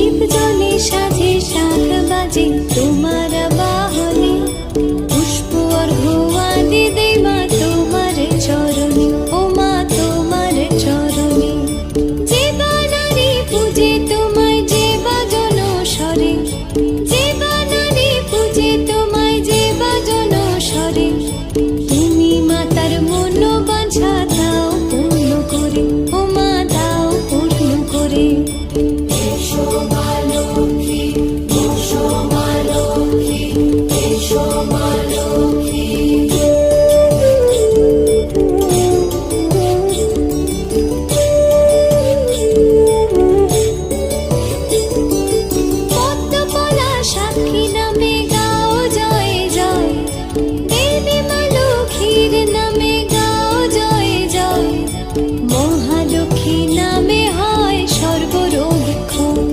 দীপ জলে সাজে